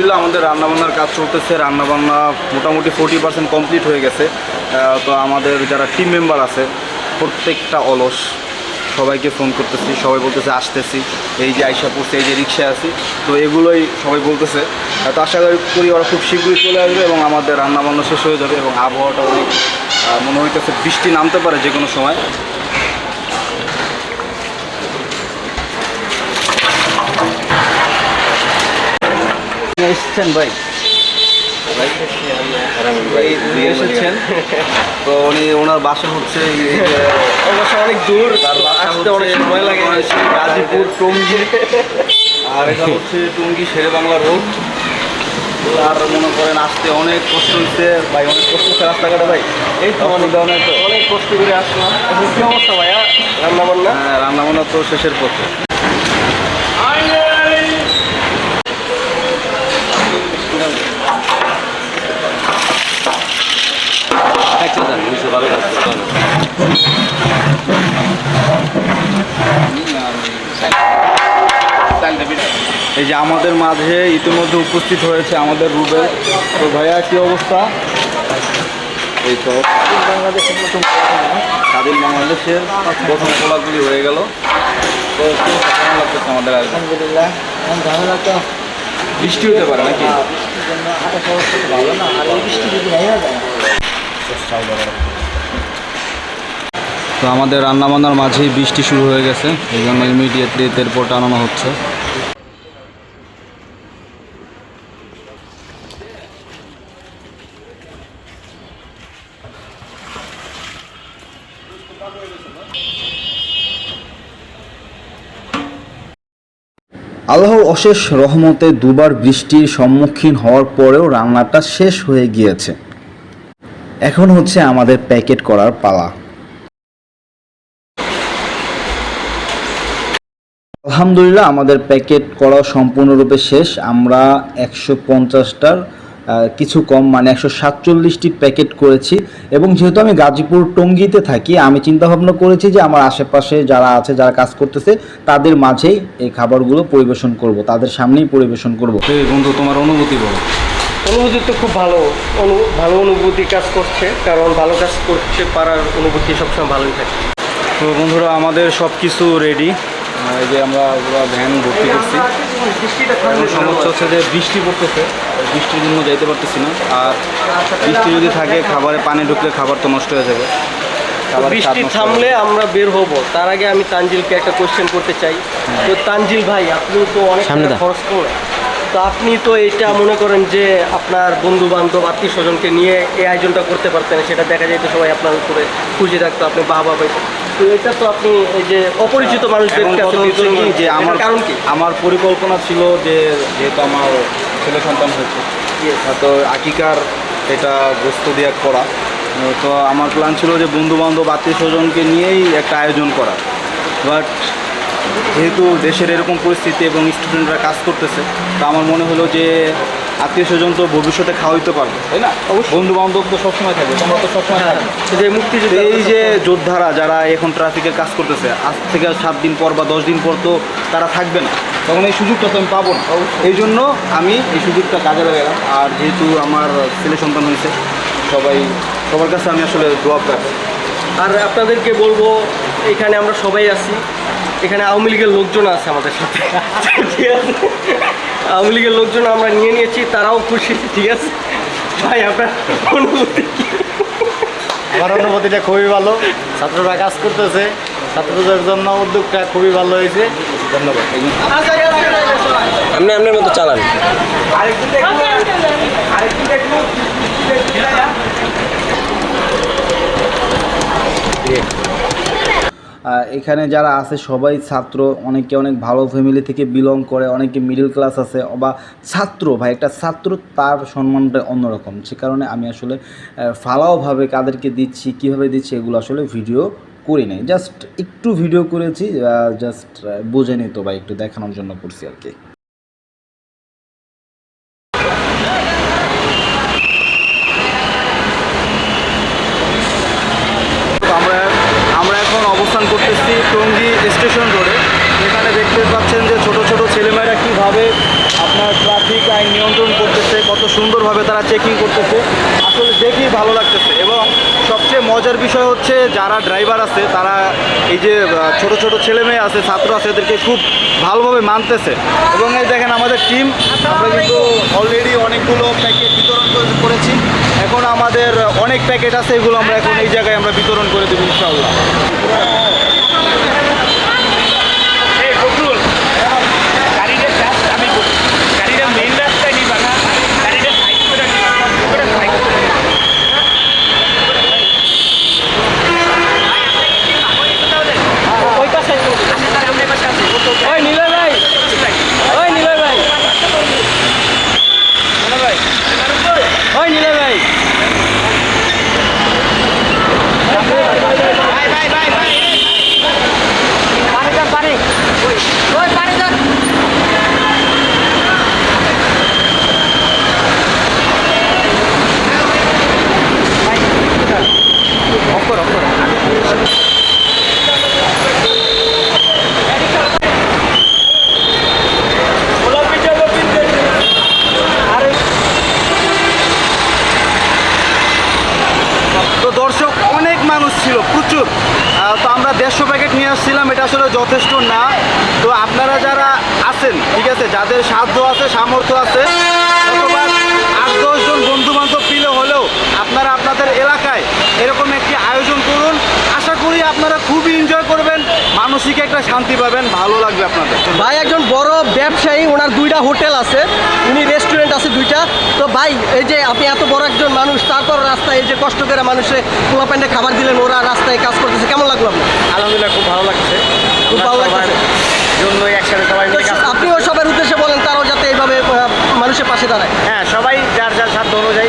আলহামদুলিল্লাহ আমাদের রান্নাবান্নার কাজ চলতেছে। রান্নাবান্না মোটামুটি ফোর্টি পার্সেন্ট কমপ্লিট হয়ে গেছে। তো আমাদের যারা টিম মেম্বার আছে, প্রত্যেকটা অলস। সবাইকে ফোন করতেছি, সবাই বলতেছে, আসতেছি। এই যে আইসা পড়ছে, এই যে রিক্সায় আছি। তো এগুলোই সবাই বলতেছে। তো আশা করি ওরা খুব শীঘ্রই চলে আসবে এবং আমাদের রান্নাবান্না শেষ হয়ে যাবে এবং আবহাওয়াটা অনেক মনে হইতেছে বৃষ্টি নামতে পারে যে কোনো সময়। এসেছেন ভাই? এসেছেন? তো উনি ওনার বাসা হচ্ছে এই অনেক দূর আসতে অনেক সময় লাগে। গাজীপুর টঙ্গী। আর এটা হচ্ছে টঙ্গী শেরে বাংলা রোড আর মনে করেন আসতে অনেক কষ্ট হচ্ছে ভাই অনেক কষ্ট হচ্ছে রাস্তাঘাটে ভাই। এই তো অনেক কষ্ট করে আসলাম। এখন কি অবস্থা ভাইয়া? রান্না বান্না হ্যাঁ রান্নাবান্না তো শেষের পথে। এই যে আমাদের মাঝে ইতিমধ্যে উপস্থিত হয়েছে আমাদের রুবেল। তো ভাইয়া কি অবস্থা? এই তো। বাংলাদেশের প্রথম স্বাধীন বাংলাদেশের প্রথম কোলাগুলি হয়ে গেল। তো কেমন লাগতেছে আমাদের আলহামদুলিল্লাহ ঝামেলা তো বৃষ্টি হতে পারে নাকি? অবস্থা তো ভালো না আর বৃষ্টি যদি নাই তো আমাদের রান্নাবান্নার মাঝেই বৃষ্টি শুরু হয়ে গেছে এই জন্য ইমিডিয়েটলি এরপর টানানো হচ্ছে। আল্লাহর অশেষ রহমতে দুবার বৃষ্টির সম্মুখীন হওয়ার পরেও রান্নাটা শেষ হয়ে গিয়েছে। এখন হচ্ছে আমাদের প্যাকেট করার পালা। আলহামদুলিল্লাহ, আমাদের প্যাকেট করা সম্পূর্ণরূপে শেষ। আমরা একশো পঞ্চাশটার কিছু কম মানে একশো সাতচল্লিশটি প্যাকেট করেছি। এবং যেহেতু আমি গাজীপুর টঙ্গিতে থাকি আমি চিন্তা ভাবনা করেছি যে আমার আশেপাশে যারা আছে যারা কাজ করতেছে তাদের মাঝেই এই খাবারগুলো পরিবেশন করব তাদের সামনেই পরিবেশন করব। বন্ধু তোমার অনুভূতি বলো। অনুভূতি তো খুব ভালো। অনু ভালো অনুভূতি কাজ করছে কারণ ভালো কাজ করতে পারার অনুভূতি সবসময় ভালোই থাকে। তো বন্ধুরা আমাদের সব কিছু রেডি এই যে আমরা পুরো ভ্যান ভর্তি করছি। সমস্যা হচ্ছে যে বৃষ্টি পড়তেছে বৃষ্টির জন্য যাইতে পারতেছি না। আর বৃষ্টি যদি থাকে খাবারে পানি ঢুকলে খাবার তো নষ্ট হয়ে যাবে। বৃষ্টি থামলে আমরা বের হব। তার আগে আমি তানজিলকে একটা কোয়েশ্চেন করতে চাই। তো তানজিল ভাই আপনি তো অনেক খরচ করেন তো আপনি তো এটা মনে করেন যে আপনার বন্ধু বান্ধব আত্মীয় স্বজনকে নিয়ে এই আয়োজনটা করতে পারতেন সেটা দেখা যায় তো সবাই আপনার উপরে খুশি থাকতো আপনি বাবা পাইতেন তো এটা তো আপনি এই যে অপরিচিত মানুষদের কাছে বিতরণ যে আমার কারণ কি? আমার পরিকল্পনা ছিল যে যেহেতু আমার ছেলে সন্তান হয়েছে তো আকিকার এটা গোস্ত দিয়ে করা। তো আমার প্ল্যান ছিল যে বন্ধু বান্ধব আত্মীয় স্বজনকে নিয়েই একটা আয়োজন করা। বাট যেহেতু দেশের এরকম পরিস্থিতি এবং স্টুডেন্টরা কাজ করতেছে তো আমার মনে হলো যে আত্মীয় স্বজন তো ভবিষ্যতে খাওয়াইতে পারবে তাই না? বন্ধু বান্ধব তো সবসময় থাকবে তোমরা তো সবসময় থাকবে। এই যে যোদ্ধারা যারা এখন ট্রাফিকের কাজ করতেছে আজ থেকে সাত দিন পর বা দশ দিন পর তো তারা থাকবে না। তখন এই সুযোগটা তো আমি পাবো না। এই জন্য আমি এই সুযোগটা কাজে লাগালাম। আর যেহেতু আমার ছেলে সন্তান হয়েছে সবাই সবার কাছে আমি আসলে দোয়া পাই আর আপনাদেরকে বলব এখানে আমরা সবাই আছি এখানে আওয়ামী লীগের লোকজন আছে আমাদের সাথে ঠিক আছে আওয়ামী লীগের লোকজন আমরা নিয়ে নিয়েছি তারাও খুশি ঠিক আছে ভাই আপনার অনুভূতি আমার অনুভূতিটা খুবই ভালো ছাত্ররা কাজ করতেছে ছাত্রদের জন্য উদ্যোগটা খুবই ভালো হয়েছে ধন্যবাদ আপনি আপনার মতো চালান আহ, এখানে যারা আছে সবাই ছাত্র, অনেকে অনেক ভালো ফ্যামিলি থেকে বিলং করে, অনেকে মিডল ক্লাস আছে বা ছাত্র ভাই, একটা ছাত্র তার সম্মানটা অন্যরকম। সে কারণে আমি আসলে ফালাওভাবে কাদেরকে দিচ্ছি, কীভাবে দিচ্ছি এগুলো আসলে ভিডিও করি নাই। জাস্ট একটু ভিডিও করেছি জাস্ট বুঝে নিত বা একটু দেখানোর জন্য করছি আর কি তো আমরা আমরা এখন অবস্থান করতেছি টঙ্গী স্টেশন রোডে এখানে দেখতে পাচ্ছেন যে ছোট ছোট ছেলেমেয়েরা কীভাবে আপনার ট্রাফিক আইন নিয়ন্ত্রণ করতেছে, কত সুন্দরভাবে তারা চেকিং করতেছে। আসলে দেখেই ভালো লাগতেছে এবং সবচেয়ে মজার বিষয় হচ্ছে যারা ড্রাইভার আছে, তারা এই যে ছোট ছোট ছেলে মেয়ে আছে, ছাত্র আছে, এদেরকে খুব ভালোভাবে মানতেছে। এবং এই দেখেন আমাদের টিম আমরা কিন্তু অলরেডি অনেকগুলো প্যাকেট বিতরণ করেছি। এখন আমাদের অনেক প্যাকেট আছে, এগুলো আমরা এখন এই জায়গায় আমরা বিতরণ করে দেবো ইনশাআল্লাহ এই বকুল গাড়িটা জাস্ট আমি বলি গাড়িটা মেইন রাস্তায় নিবা না গাড়িটা সাইড করে নিবা ওটা সাইড করে নিবা। ওই পাশে ওই নিলয় ভাই ওই নিলয় ভাই ওই নিলয় ভাই তো দর্শক অনেক মানুষ ছিল প্রচুর আহ, তো আমরা দেড়শো আসছিলাম এটা আসলে যথেষ্ট না। তো আপনারা যারা আছেন, ঠিক আছে, যাদের সাধ্য আছে, সামর্থ্য আছে আট দশজন বন্ধু বান্ধব পিলে হলেও আপনারা আপনাদের এলাকায় এরকম একটি আয়োজন করুন। আশা করি আপনারা খুবই এনজয় করবেন, মানসিক একটা শান্তি পাবেন, ভালো লাগবে আপনাদের। ভাই, একজন বড় ব্যবসায়ী, ওনার দুইটা হোটেল আছে, উনি আছে দুইটা। তো ভাই এই যে আপনি এত বড় একজন মানুষ তারপর রাস্তায় এই যে কষ্ট করে মানুষে পোলা প্যান্ডে খাবার দিলেন ওরা রাস্তায় কাজ করতেছে কেমন লাগল আলহামদুলিল্লাহ খুব ভালো লাগছে। খুব ভালো লাগছে একসাথে সবাই আপনিও সবার উদ্দেশ্যে বলেন তারাও যাতে এইভাবে মানুষের পাশে দাঁড়ায়। হ্যাঁ সবাই যার যার সাধ্য অনুযায়ী